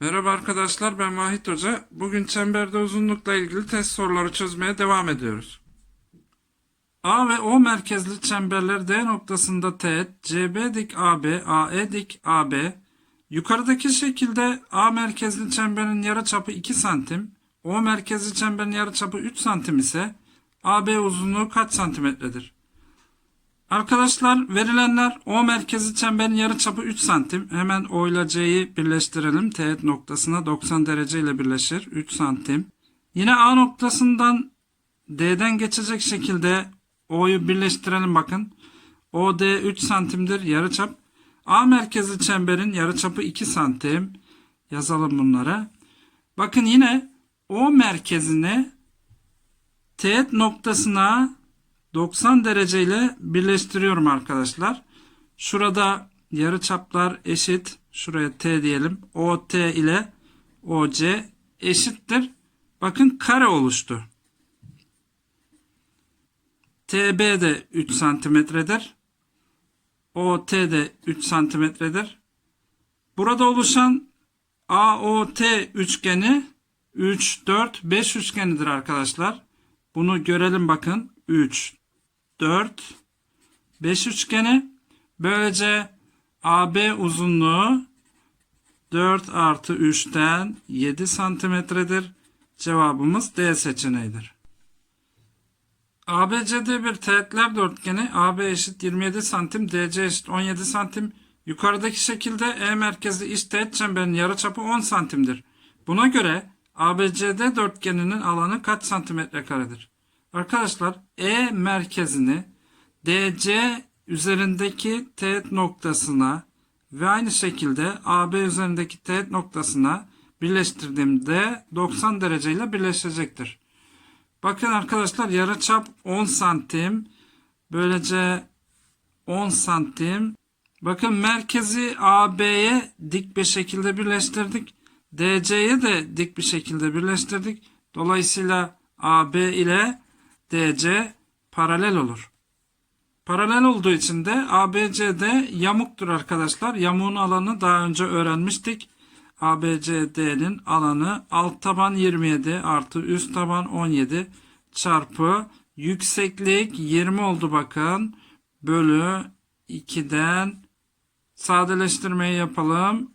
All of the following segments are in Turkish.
Merhaba arkadaşlar ben Vahit Hoca. Bugün çemberde uzunlukla ilgili test soruları çözmeye devam ediyoruz. A ve O merkezli çemberler D noktasında teğet, CB dik AB, AE dik AB. Yukarıdaki şekilde A merkezli çemberin yarıçapı 2 santim, O merkezli çemberin yarıçapı 3 santim ise AB uzunluğu kaç santimetredir? Arkadaşlar verilenler O merkezi çemberin yarıçapı 3 santim. Hemen O ile C'yi birleştirelim. Teğet noktasına 90 derece ile birleşir. 3 santim. Yine A noktasından D'den geçecek şekilde O'yu birleştirelim bakın. OD 3 santimdir yarıçap. A merkezli çemberin yarıçapı 2 santim. Yazalım bunları. Bakın yine O merkezini teğet noktasına 90 derece ile birleştiriyorum arkadaşlar. Şurada yarı çaplar eşit. Şuraya T diyelim. OT ile OC eşittir. Bakın kare oluştu. TB de 3 santimetredir. OT de 3 santimetredir. Burada oluşan AOT üçgeni 3, 4, 5 üçgenidir arkadaşlar. Bunu görelim bakın. 3, 4, 5 üçgeni. Böylece AB uzunluğu 4 artı 3'ten 7 santimetredir. Cevabımız D seçeneğidir. ABCD bir teğetler dörtgeni AB eşit 27 santim, DC eşit 17 santim. Yukarıdaki şekilde E merkezli iç teğet çemberin yarıçapı 10 santimdir. Buna göre ABCD dörtgeninin alanı kaç santimetre karedir? Arkadaşlar E merkezini DC üzerindeki teğet noktasına ve aynı şekilde AB üzerindeki teğet noktasına birleştirdiğimde 90 dereceyle birleşecektir. Bakın arkadaşlar yarıçap 10 santim. Böylece 10 santim. Bakın merkezi AB'ye dik bir şekilde birleştirdik. DC'ye de dik bir şekilde birleştirdik. Dolayısıyla AB ile DC paralel olur. Paralel olduğu için de ABCD yamuktur arkadaşlar. Yamuğun alanı daha önce öğrenmiştik. ABCD'nin alanı alt taban 27 artı üst taban 17 çarpı yükseklik 20 oldu bakın. Bölü 2'den sadeleştirmeyi yapalım.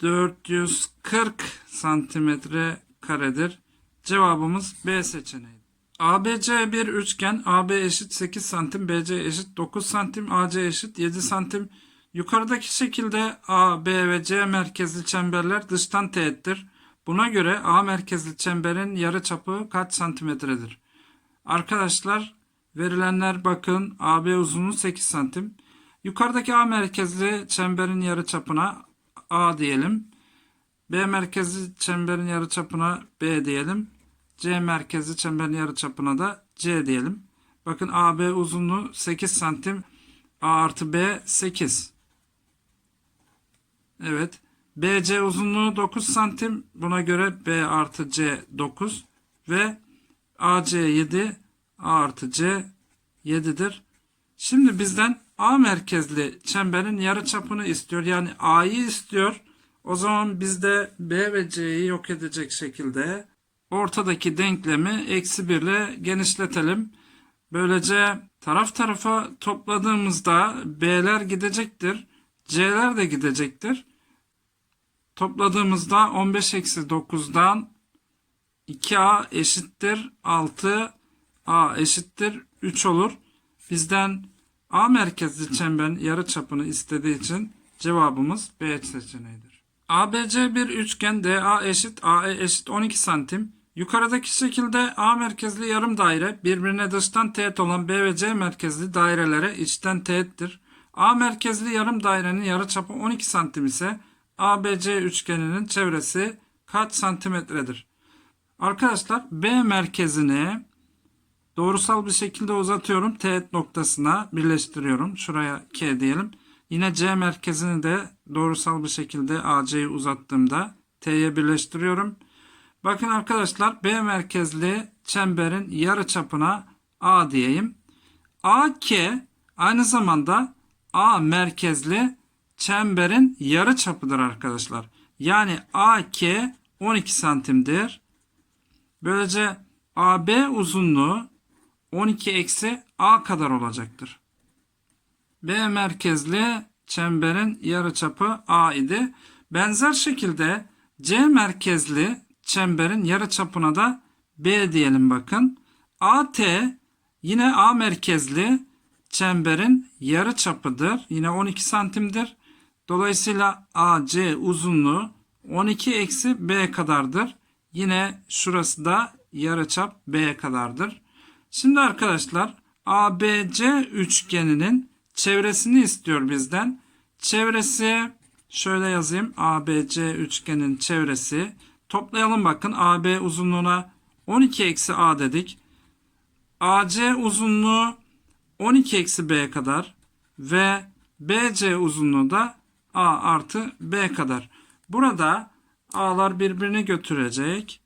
440 santimetre karedir. Cevabımız B seçeneği. ABC bir üçgen. AB eşit 8 santim, BC eşit 9 santim, AC eşit 7 santim. Yukarıdaki şekilde A, B ve C merkezli çemberler dıştan teğettir. Buna göre A merkezli çemberin yarıçapı kaç santimetredir? Arkadaşlar verilenler bakın AB uzunluğu 8 santim. Yukarıdaki A merkezli çemberin yarıçapına A diyelim. B merkezli çemberin yarıçapına B diyelim. C merkezli çemberin yarıçapına da C diyelim. Bakın AB uzunluğu 8 santim. A artı B 8. Evet. BC uzunluğu 9 santim. Buna göre B artı C 9. Ve AC 7. A artı C 7'dir. Şimdi bizden A merkezli çemberin yarıçapını istiyor. Yani A'yı istiyor. O zaman biz de B ve C'yi yok edecek şekilde ortadaki denklemi eksi 1 ile genişletelim. Böylece taraf tarafa topladığımızda B'ler gidecektir. C'ler de gidecektir. Topladığımızda 15 eksi 9'dan 2A eşittir 6 A eşittir 3 olur. Bizden A merkezli çemberin yarıçapını istediği için cevabımız B seçeneğidir. ABC bir üçgen DA eşit AE eşit 12 santim. Yukarıdaki şekilde A merkezli yarım daire birbirine dıştan teğet olan B ve C merkezli dairelere içten teğettir. A merkezli yarım dairenin yarıçapı 12 santim ise ABC üçgeninin çevresi kaç santimetredir? Arkadaşlar B merkezini doğrusal bir şekilde uzatıyorum. Teğet noktasına birleştiriyorum. Şuraya K diyelim. Yine C merkezini de doğrusal bir şekilde AC'yi uzattığımda T'ye birleştiriyorum. Bakın arkadaşlar B merkezli çemberin yarı çapına A diyeyim. AK aynı zamanda A merkezli çemberin yarı çapıdır arkadaşlar. Yani AK 12 santimdir. Böylece AB uzunluğu 12 eksi A kadar olacaktır. B merkezli çemberin yarıçapı A idi. Benzer şekilde C merkezli çemberin yarıçapına da B diyelim bakın. AT yine A merkezli çemberin yarıçapıdır. Yine 12 santimdir. Dolayısıyla AC uzunluğu 12 eksi B kadardır. Yine şurası da yarıçap B kadardır. Şimdi arkadaşlar ABC üçgeninin çevresini istiyor bizden. Çevresi şöyle yazayım. ABC üçgenin çevresi. Toplayalım bakın. AB uzunluğuna 12 eksi A dedik. AC uzunluğu 12 eksi B kadar ve BC uzunluğu da A artı B kadar. Burada A'lar birbirini götürecek.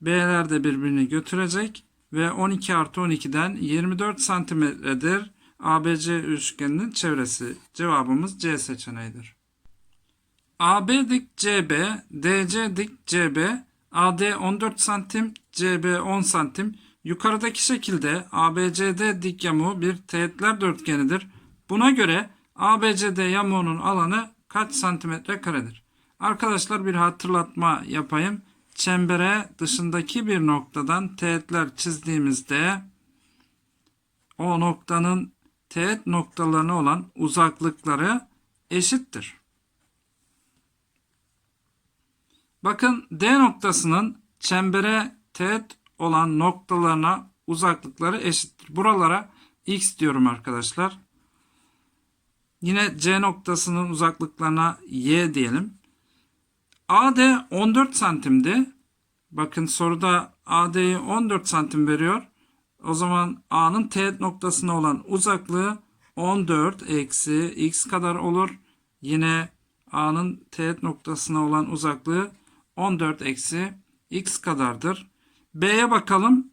B'ler de birbirini götürecek. Ve 12 artı 12'den 24 santimetredir ABC üçgeninin çevresi. Cevabımız C seçeneğidir. AB dik CB, DC dik CB, AD 14 santim, CB 10 santim. Yukarıdaki şekilde ABCD dik yamuğu bir teğetler dörtgenidir. Buna göre ABCD yamuğunun alanı kaç santimetre karedir? Arkadaşlar bir hatırlatma yapayım. Çembere dışındaki bir noktadan teğetler çizdiğimizde o noktanın teğet noktalarına olan uzaklıkları eşittir. Bakın D noktasının çembere teğet olan noktalarına uzaklıkları eşittir. Buralara x diyorum arkadaşlar. Yine C noktasının uzaklıklarına y diyelim. AD 14 santimdi. Bakın soruda AD'yi 14 santim veriyor. O zaman A'nın teğet noktasına olan uzaklığı 14 eksi x kadar olur. Yine A'nın teğet noktasına olan uzaklığı 14 eksi x kadardır. B'ye bakalım.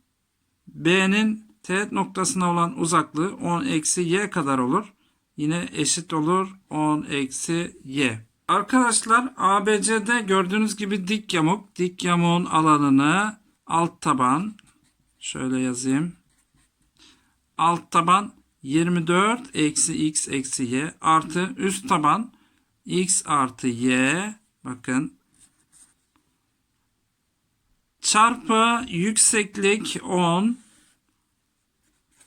B'nin teğet noktasına olan uzaklığı 10 eksi y kadar olur. Yine eşit olur 10 eksi y. Arkadaşlar ABC'de gördüğünüz gibi dik yamuk. Dik yamuğun alanını alt taban şöyle yazayım. Alt taban 24 eksi x eksi y artı üst taban x artı y bakın çarpı yükseklik 10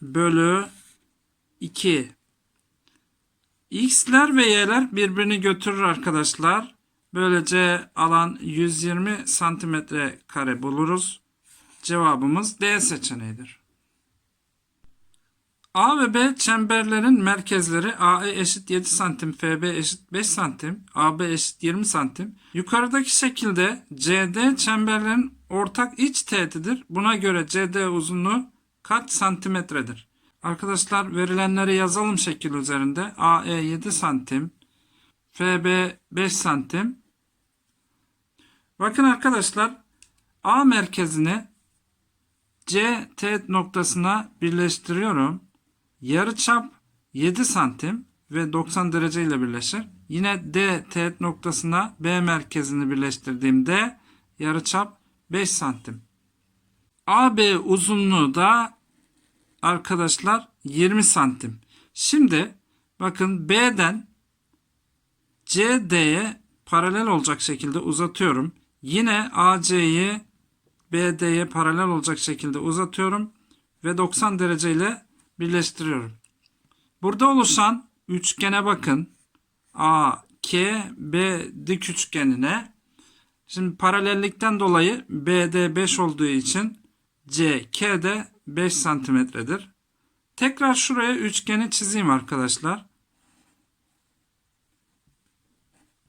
bölü 2 X'ler ve Y'ler birbirini götürür arkadaşlar. Böylece alan 120 santimetre kare buluruz. Cevabımız D seçeneğidir. A ve B çemberlerin merkezleri AE eşit 7 santim, FB eşit 5 santim, AB eşit 20 santim. Yukarıdaki şekilde CD çemberlerin ortak iç teğetidir. Buna göre CD uzunluğu kaç santimetredir? Arkadaşlar verilenleri yazalım şekil üzerinde. AE 7 santim. FB 5 santim. Bakın arkadaşlar A merkezini C teğet noktasına birleştiriyorum. Yarıçap 7 santim ve 90 derece ile birleşir. Yine D teğet noktasına B merkezini birleştirdiğimde yarıçap 5 santim. AB uzunluğu da arkadaşlar 20 santim. Şimdi bakın B'den CD'ye paralel olacak şekilde uzatıyorum. Yine AC'yi BD'ye paralel olacak şekilde uzatıyorum ve 90 derece ile birleştiriyorum. Burada oluşan üçgene bakın. A, K, B dik üçgenine. Şimdi paralellikten dolayı BD 5 olduğu için C, K de 5 santimetredir. Tekrar şuraya üçgeni çizeyim arkadaşlar.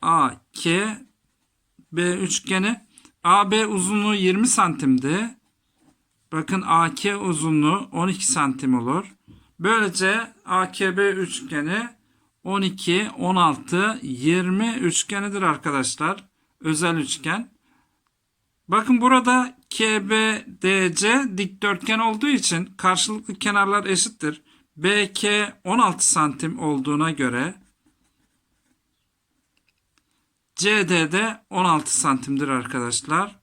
A, K, B üçgeni. AB uzunluğu 20 santimdi. Bakın AK uzunluğu 12 santim olur. Böylece AKB üçgeni 12, 16, 20 üçgenidir arkadaşlar. Özel üçgen. Bakın burada KBDC dikdörtgen olduğu için karşılıklı kenarlar eşittir. BK 16 santim olduğuna göre CD de 16 santimdir arkadaşlar.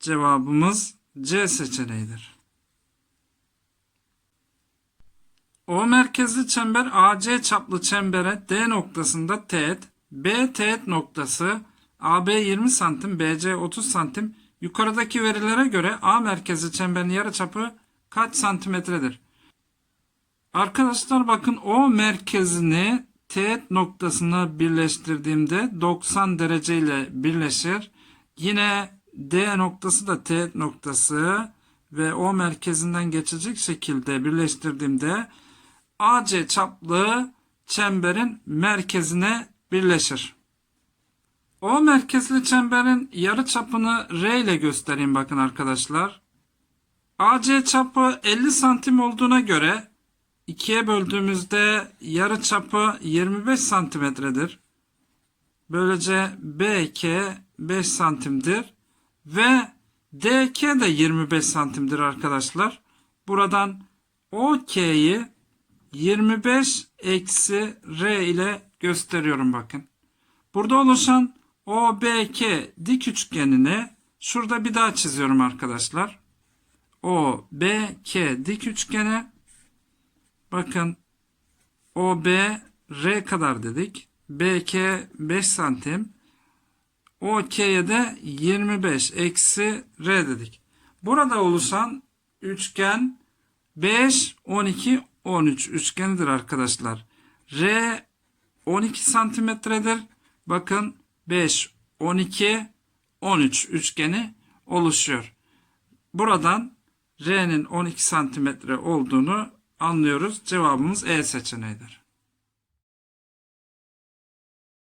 Cevabımız C seçeneğidir. O merkezli çember AC çaplı çembere D noktasında teğet, B teğet noktası AB 20 santim, BC 30 santim. Yukarıdaki verilere göre A merkezli çemberin yarıçapı kaç santimetredir? Arkadaşlar bakın O merkezini teğet noktasına birleştirdiğimde 90 derece ile birleşir. Yine D noktası da teğet noktası ve O merkezinden geçecek şekilde birleştirdiğimde AC çaplı çemberin merkezine birleşir. O merkezli çemberin yarı çapını R ile göstereyim bakın arkadaşlar. AC çapı 50 santim olduğuna göre ikiye böldüğümüzde yarı çapı 25 santimetredir. Böylece BK 5 santimdir ve DK de 25 santimdir arkadaşlar. Buradan OK'yi 25 eksi R ile gösteriyorum bakın. Burada oluşan OBK dik üçgenini şurada bir daha çiziyorum arkadaşlar. OBK dik üçgeni bakın OB R kadar dedik. BK 5 santim. OK'ye de 25 eksi R dedik. Burada oluşan üçgen 5, 12, 13 üçgenidir arkadaşlar. R 12 santimetredir. Bakın 5, 12, 13 üçgeni oluşuyor. Buradan R'nin 12 santimetre olduğunu anlıyoruz. Cevabımız E seçeneğidir.